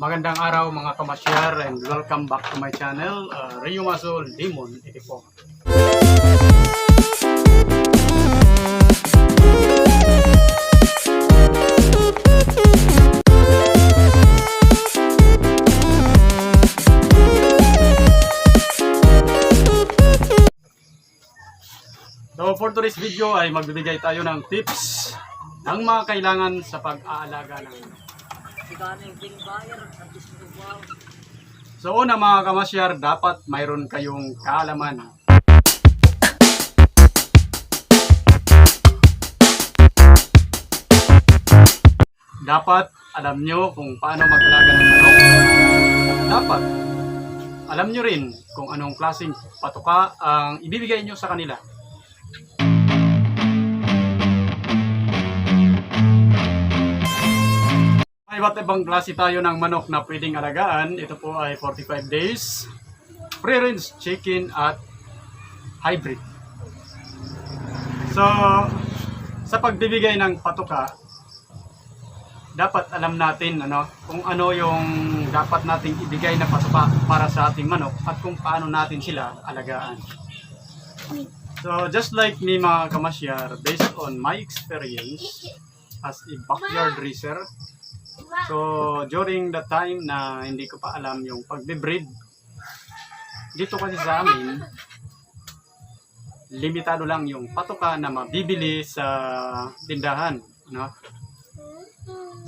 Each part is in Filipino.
Magandang araw mga kamasyar and welcome back to my channel, uh, Rio Masol Demon 84. So for today's video ay magbibigay tayo ng tips ng mga kailangan sa pag-aalaga ng Siganing king buyer at wow. So una mga kamasyar, dapat mayroon kayong kaalaman. Dapat alam nyo kung paano mag-alaga ng manok. Dapat alam nyo rin kung anong klaseng patuka ang ibibigay nyo sa kanila. Iba't ibang klase tayo ng manok na pwedeng alagaan. Ito po ay 45 days, free-range chicken at hybrid. So, sa pagbibigay ng patuka, dapat alam natin ano, kung ano yung dapat nating ibigay na patuka para sa ating manok at kung paano natin sila alagaan. So, just like me mga kamasyar, based on my experience as a backyard racer, So, during the time na hindi ko pa alam yung pagbe-breed, dito kasi sa amin, limitado lang yung patuka na mabibili sa tindahan. No?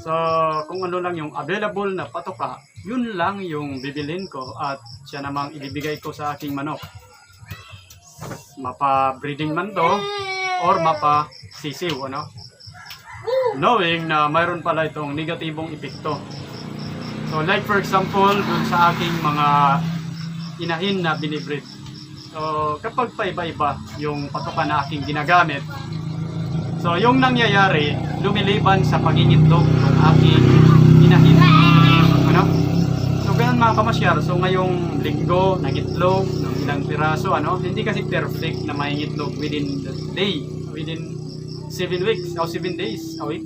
So, kung ano lang yung available na patuka, yun lang yung bibilin ko at siya namang ibibigay ko sa aking manok. Mapa-breeding man to or mapa-sisiw, ano? Knowing na mayroon pala itong negatibong epekto. So like for example, dun sa aking mga inahin na binibreed. So kapag paiba-iba yung patuka na aking ginagamit, so yung nangyayari, lumiliban sa pagingitlog ng aking inahin. Ano? So ganun mga kamasyar, so ngayong linggo, nangitlog ng ilang piraso, ano? Hindi kasi perfect na may itlog within the day, within 7 weeks o 7 days a week.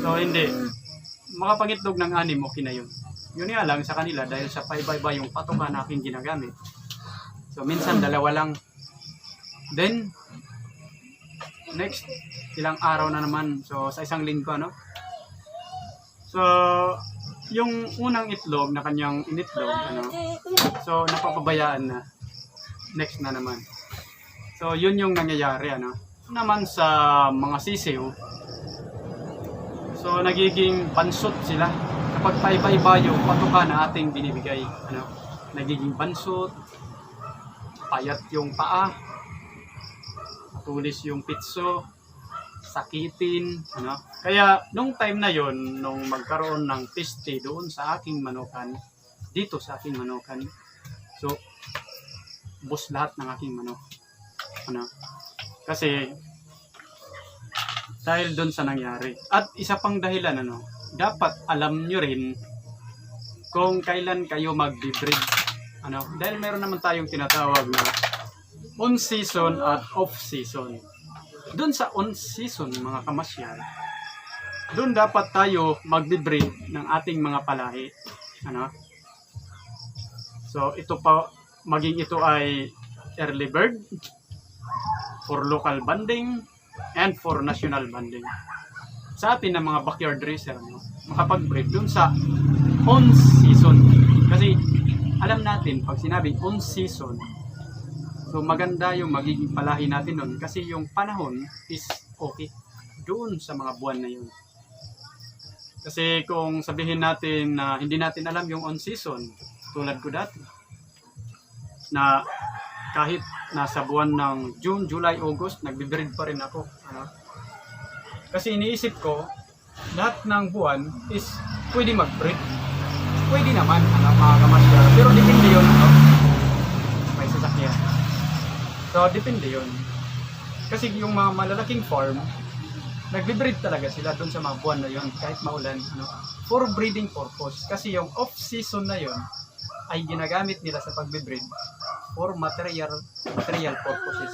So hindi. Makapangitlog ng anim, okay na yun. Yun nga lang sa kanila dahil sa paiba-iba yung patuka na aking ginagamit. So minsan dalawa lang. Then, next, ilang araw na naman. So sa isang linggo, ano? So, yung unang itlog na kanyang initlog, ano? So, napapabayaan na. Next na naman. So, yun yung nangyayari, ano? Naman sa mga sisiw, so nagiging bansot sila kapag paiba-iba yung patuka na ating binibigay. Ano? Nagiging bansot, payat yung paa, tulis yung pitso, sakitin, ano? Kaya nung time na yon nung magkaroon ng peste doon sa aking manukan, dito sa aking manukan, so bus lahat ng aking manok. Ano? Kasi dahil doon sa nangyari. At isa pang dahilan ano, dapat alam nyo rin kung kailan kayo magbe-breed. Ano, dahil meron naman tayong tinatawag na on season at off season. Doon sa on season mga kamasyal, doon dapat tayo magbe-breed ng ating mga palahi. Ano? So ito pa maging ito ay early bird, for local banding and for national banding. Sa atin na mga backyard racer, no, makapag-breed dun sa on season. Kasi alam natin, pag sinabing on season, so maganda yung magiging palahi natin nun kasi yung panahon is okay doon sa mga buwan na yun. Kasi kung sabihin natin na hindi natin alam yung on season, tulad ko dati, na kahit nasa buwan ng June, July, August, nagbe-breed pa rin ako. Ano? Kasi iniisip ko, lahat ng buwan is pwede mag-breed. Pwede naman, ano, mga kamasyar. Pero depende yun, ano, may sasakyan. So, depende yun. Kasi yung mga malalaking farm, nagbe-breed talaga sila doon sa mga buwan na yun, kahit maulan, ano, for breeding purpose. Kasi yung off-season na yun, ay ginagamit nila sa pagbe-breed for material material purposes.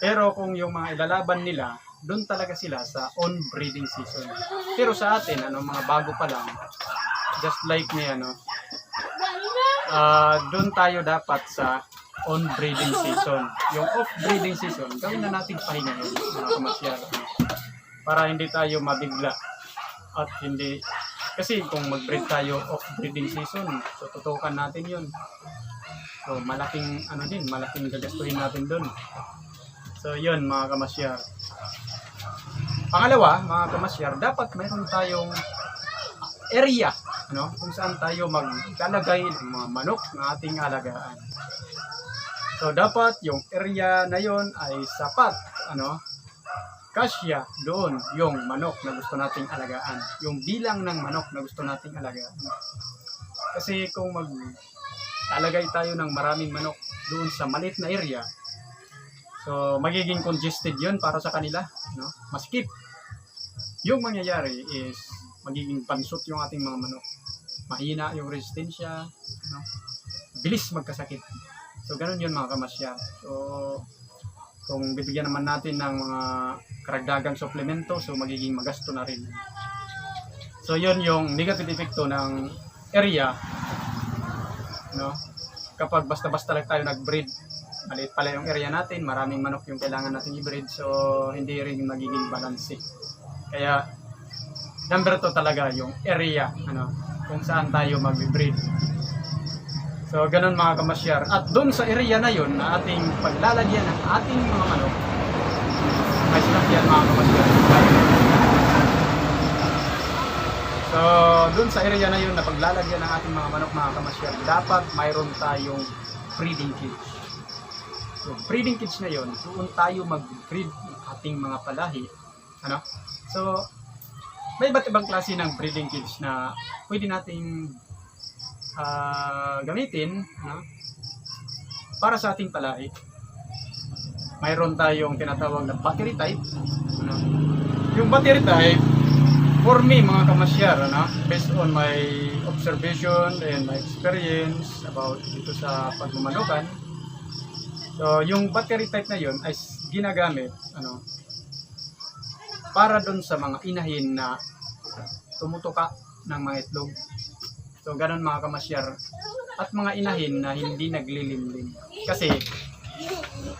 Pero kung yung mga ilalaban nila doon talaga sila sa on breeding season. Pero sa atin, ano, mga bago pa lang, just like ni ano, ah doon tayo dapat sa on breeding season. Yung off breeding season, gawin na natin pahinga yun, mga kamasyar. Para hindi tayo mabigla at hindi kasi kung mag-breed tayo off breeding season, so tutukan natin yun. So malaking ano din, malaking gagastuhin natin doon. So yun mga kamasyar. Pangalawa, mga kamasyar, dapat mayroon tayong area ano, kung saan tayo maglalagay ng mga manok na ating alagaan. So dapat yung area na yon ay sapat, ano, kasya doon yung manok na gusto nating alagaan. Yung bilang ng manok na gusto nating alagaan. Kasi kung mag lalagay tayo ng maraming manok doon sa maliit na area, so magiging congested yun para sa kanila. No? Maskip. Yung mangyayari is magiging pansot yung ating mga manok. Mahina yung resistensya. No? Bilis magkasakit. So, ganun yun mga kamasya. So, kung bibigyan naman natin ng mga karagdagang suplemento, so magiging magasto na rin. So, yun yung negative epekto ng area. No? Kapag basta-basta lang tayo nag-breed, maliit pala yung area natin, maraming manok yung kailangan natin i-breed, so hindi rin magiging balance. Kaya, number 2 talaga yung area, ano, kung saan tayo mag-breed. So, ganun mga kamasyar. At doon sa area na yun, na ating paglalagyan ng ating mga manok, may sinakyan mga kamasyar. So, doon sa area na yun na paglalagyan ng ating mga manok mga kamasyar, dapat mayroon tayong breeding cage. So, breeding cage na yun, doon tayo mag-breed ng ating mga palahi. Ano? So, may iba't ibang klase ng breeding cage na pwede nating ah, gamitin no? para sa ating palahi. Mayroon tayong tinatawag na battery type. Ano? Yung battery type, for me mga kamasyar, ano, based on my observation and my experience about dito sa pagmamanukan, so yung battery type na yun ay ginagamit ano, para doon sa mga inahin na tumutuka ng mga itlog. So, ganun mga kamasyar. At mga inahin na hindi naglilimlim. Kasi,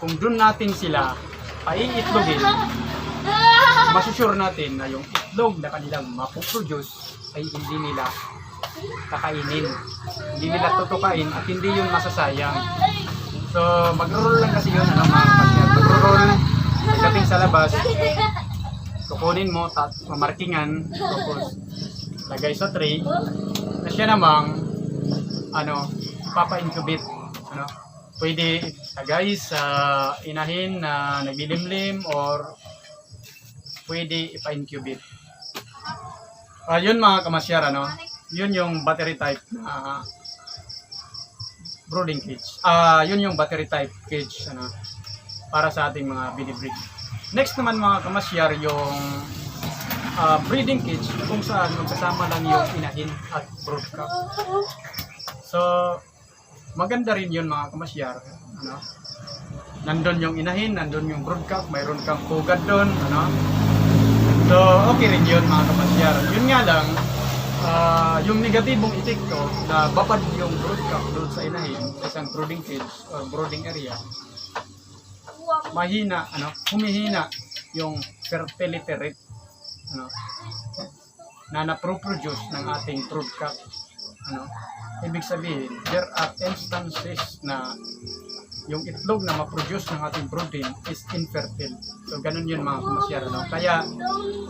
kung doon natin sila paiitlogin, masusure natin na yung itlog na kanilang mapuproduce ay hindi nila kakainin. Hindi nila tutukain at hindi yun masasayang. So, mag-roll lang kasi yun, ano mga kamasyar. Mag-roll, pagdating sa labas, kukunin mo, tat, mamarkingan, tapos lagay sa tray, siya namang, ano, papa-incubate, ano, pwede lagay sa inahin na naglilimlim or pwede ipa-incubate. Ah, yun mga kamasyar, ano, yun yung battery type na brooding cage. Ah, yun yung battery type cage, ano, para sa ating mga binibreed. Next naman mga kamasyar, yung ah, breeding cage kung saan magsasama lang yung inahin at brood cup. So, maganda rin yun mga kamasyar. Ano? Nandun yung inahin, nandun yung brood cup, mayroon kang pugad doon. Ano? So, okay rin yun mga kamasyar. Yun nga lang, ah, yung negatibong epekto na babad yung brood cup doon sa inahin, sa isang brooding cage or brooding area, mahina, ano, humihina yung fertility rate ano, na naproproduce ng ating brood cup. Ano, ibig sabihin, there are instances na yung itlog na ma-produce ng ating brooding is infertile. So, ganun yun mga kamasyar. Ano? Kaya,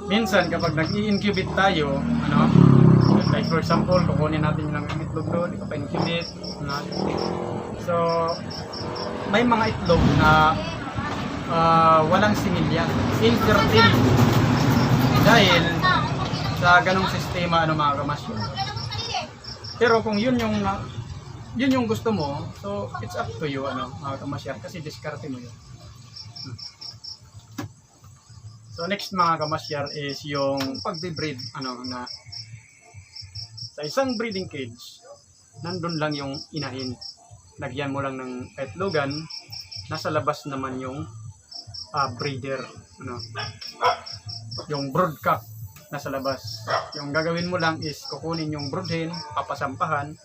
minsan kapag nag-i-incubate tayo, ano, like for example, kukunin natin yung itlog doon, ipapa-incubate. Ano? So, may mga itlog na ah, walang similya, infertile. Dahil sa ganong sistema ano mga kamasyon. Pero kung yun yung yun yung gusto mo, so it's up to you ano mga kamasyar kasi diskarte mo yun. Hmm. So next mga kamasyar is yung pagbe-breed ano na sa isang breeding cage nandun lang yung inahin. Lagyan mo lang ng petlogan, nasa labas naman yung ah, breeder. Ano? Yung broodcock nasa labas. Yung gagawin mo lang is kukunin yung broodhen, papasampahan.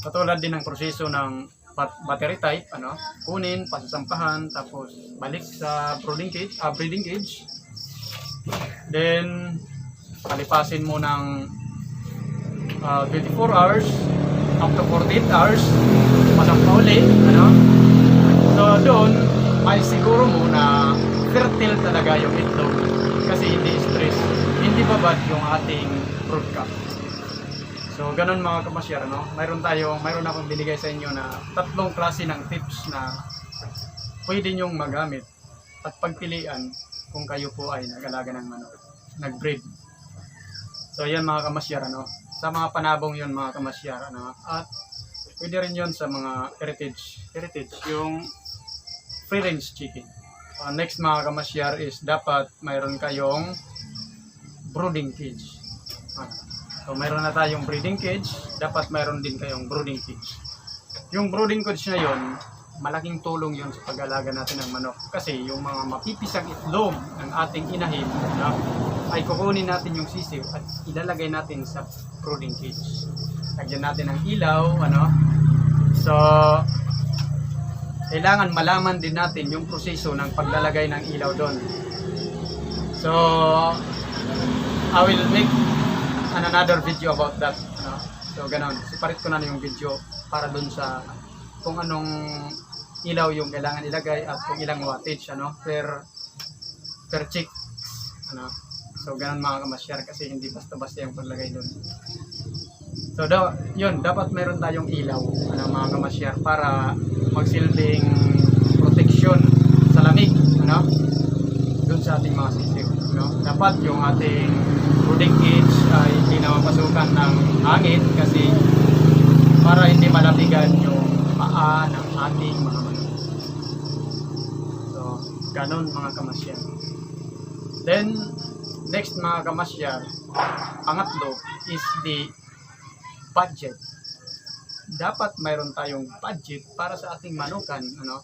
Katulad din ng proseso ng bat- battery type, ano? Kunin, pasasampahan, tapos balik sa brooding cage, ah, breeding cage. Then, palipasin mo ng ah, 24 hours up to 48 hours pasampa uli ano so doon may siguro mo na fertile talaga yung itlog kasi hindi stress hindi babad yung ating brood cup so ganun mga kamasyar no mayroon tayo mayroon akong binigay sa inyo na tatlong klase ng tips na pwede nyong magamit at pagpilian kung kayo po ay nag-alaga ng manok nag-breed So yan mga kamasyar ano. Sa mga panabong yun mga kamasyar ano. At pwede rin yun sa mga heritage. Heritage yung free range chicken. Uh, next mga kamasyar is dapat mayroon kayong brooding cage. Ah, so mayroon na tayong breeding cage, dapat mayroon din kayong brooding cage. Yung brooding cage na yun, malaking tulong yun sa pag-alaga natin ng manok. Kasi yung mga mapipisang itlog ng ating inahin, no, ay kukunin natin yung sisiw at ilalagay natin sa brooding cage. Lagyan natin ng ilaw, ano. So, kailangan malaman din natin yung proseso ng paglalagay ng ilaw doon. So, I will make an another video about that. Ano? So, ganun. Separate ko na yung video para doon sa kung anong ilaw yung kailangan ilagay at kung ilang wattage ano per per chick ano so ganun mga kamasyar kasi hindi basta-basta yung paglagay doon so da, yun dapat meron tayong ilaw ano mga kamasyar para magsilbing protection sa lamig ano doon sa ating mga sisiw no dapat yung ating brooding cage ay hindi na mapasukan ng hangin kasi para hindi malapigan yung paa ng ating mga manok. So, ganun mga kamasyar. Then, next mga kamasyar, pangatlo is the budget. Dapat mayroon tayong budget para sa ating manukan, ano,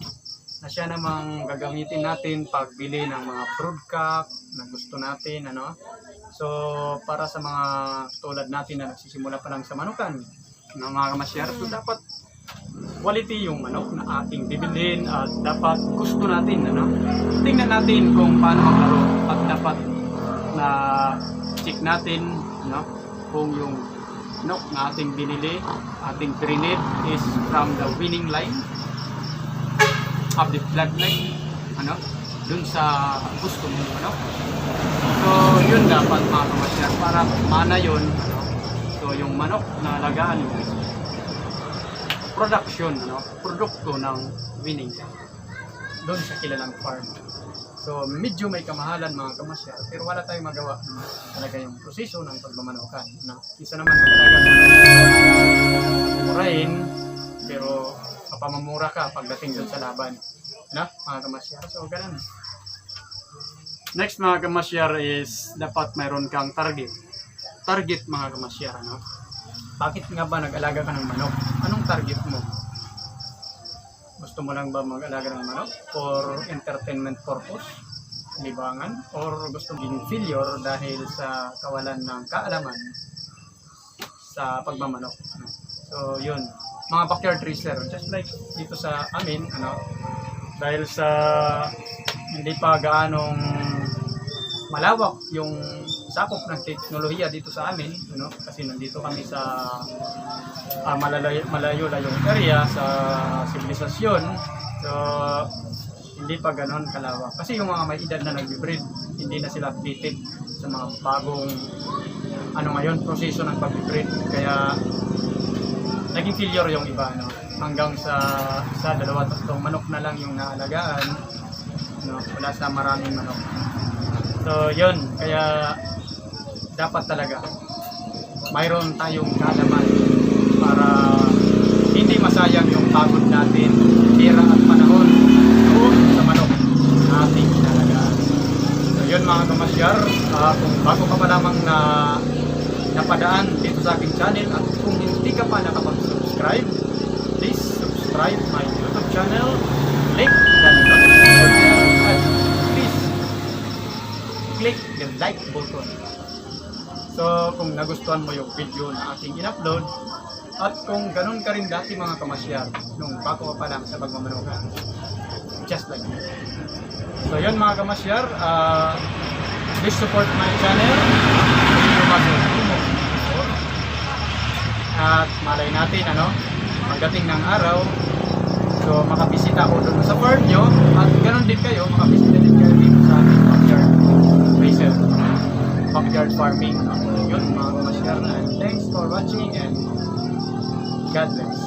na siya namang gagamitin natin pagbili ng mga broodcock na gusto natin, ano. So, para sa mga tulad natin na nagsisimula pa lang sa manukan, ng mga kamasyar, so dapat quality yung manok na ating bibilin at dapat gusto natin ano? Tingnan natin kung paano maglaro at dapat na check natin no kung yung manok na ating binili ating trinid is from the winning line of the bloodline ano? Dun sa gusto mo ano? So yun dapat mga kamasyar para mana yun ano? So yung manok na alagaan mo production, ano, produkto ng winning doon sa kilalang farm. So, medyo may kamahalan mga kamasya, pero wala tayong magawa talaga yung proseso ng pagmamanokan. Na, isa naman magalaga ka murahin, pero mapamamura ka pagdating doon sa laban. Na, mga kamasya. So, ganun. Next mga kamasyar is dapat mayroon kang target. Target mga kamasyar, ano? Bakit nga ba nag-alaga ka ng manok? Anong target mo? Gusto mo lang ba mag-alaga ng manok for entertainment purpose? Libangan? Or gusto mong failure dahil sa kawalan ng kaalaman sa pagmamanok? Ano? So, yun. Mga backyard racer, just like dito sa amin, ano, dahil sa hindi pa gaanong malawak yung sakop ng teknolohiya dito sa amin ano kasi nandito kami sa ah, malalayo malayo layong area sa sibilisasyon. So hindi pa ganoon kalawak. Kasi yung mga may edad na nagbe-breed hindi na sila updated sa mga bagong ano ngayon proseso ng pag-breed. Kaya naging failure yung iba no hanggang sa sa dalawa tatlong manok na lang yung naalagaan no wala sa maraming manok. So, yun. Kaya, dapat talaga mayroon tayong kalaman para hindi masayang yung pagod natin, pera at panahon doon sa manok na ating inalagaan. So, yun mga kamasyar. ah, kung bago ka pa lamang na napadaan dito sa aking channel at kung hindi ka pa nakapag-subscribe, please subscribe my YouTube channel, click the notification at please i-click the like button. So, kung nagustuhan mo yung video na aking in-upload, at kung ganun ka rin dati mga kamasyar, nung bago pa lang sa pagmamanukan, just like me. So, yun mga kamasyar, uh, please support my channel. At malay natin, ano, pagdating ng araw, so makabisita ako doon sa farm nyo, at ganun din kayo, makabisita din kayo dito sa backyard backyard farming. Yun mga kamasyar, and thanks for watching and God bless.